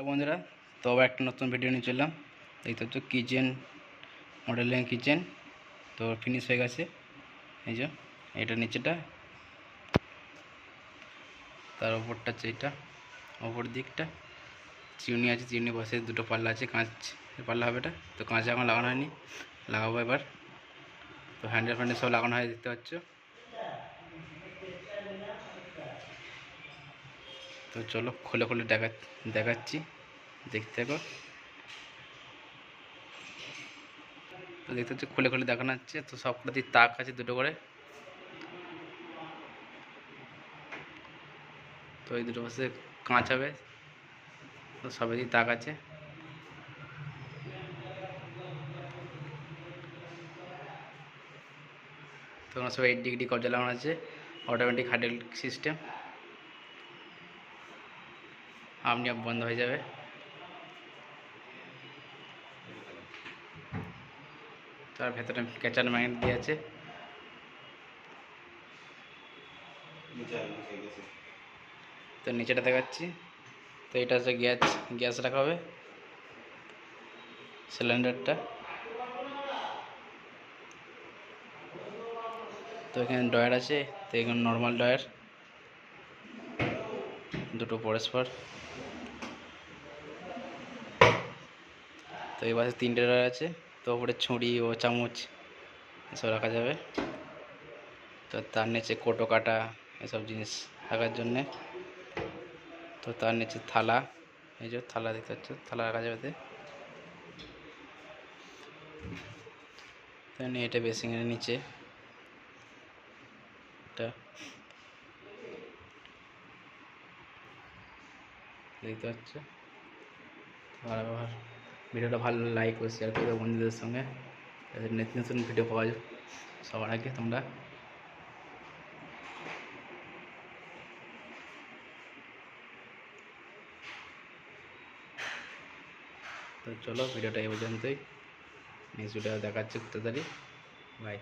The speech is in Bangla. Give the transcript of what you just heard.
হ্যালো বন্ধুরা, তো আবার একটা নতুন ভিডিও নিয়ে চললাম দেখতে হচ্ছে কিচেন, মডেলিং কিচেন, তো ফিনিশ হয়ে গেছে। এই যে, এটা নিচেটা, তার ওপরটা হচ্ছে এটা ওপর দিকটা। চিউনি আছে, চিউনি বসে, দুটো পাল্লা আছে, কাঁচ পাল্লা হবে এটা। তো কাঁচ এখন লাগানো হয়নি, লাগাবো এবার। তো হ্যান্ডেল ফ্যান্ডেল সব লাগানো হয়, দেখতে পাচ্ছ। তো চলো খুলে খুলে দেখা, দেখাচ্ছি। দেখতে থাকো। তো দেখতে হচ্ছে খুলে খুলে দেখানো হচ্ছে। তো সবকটাতেই তাক আছে দুটো করে। তো এই দুটো পাশে কাঁচ হবে। তো সবেরই তাক আছে। তো সব এইট ডিগ্রি কবজা লাগানো আছে। অটোমেটিক হাইড্রোলিক সিস্টেম আপনি আপ বন্ধ হয়ে যাবে। তার ভেতরে ক্যাচার ম্যাগনেট দিয়ে আছে। তো নিচেটা দেখাচ্ছি। তো এটা হচ্ছে গ্যাস গ্যাস রাখা হবে। সিলিন্ডারটা। তো এখানে ডয়ার আছে। তো এখানে নর্মাল ডয়ার দুটো পরস্পর। তো এই পাশে তিনটে ডয়ার আছে তো ওপরে ছুরি ও চামচ এসব রাখা যাবে। তো তার নিচে কোটো কাটা এসব জিনিস রাখার জন্যে। তো তার নিচে থালা, এই যে থালা দেখতে পাচ্ছ, থালা রাখা যাবে এটা বেসিংয়ের নিচে। এটা দেখতে পাচ্ছ? আর আবার ভিডিওটা ভালো লাইক ও শেয়ার করে বন্ধুদের সঙ্গে। নতুন নতুন ভিডিও পাওয়া যায় সবার আগে তোমরা। তো চলো ভিডিওটা এই পর্যন্তই। নেক্সট ভিডিও দেখাচ্ছে তাড়াতাড়ি। বাই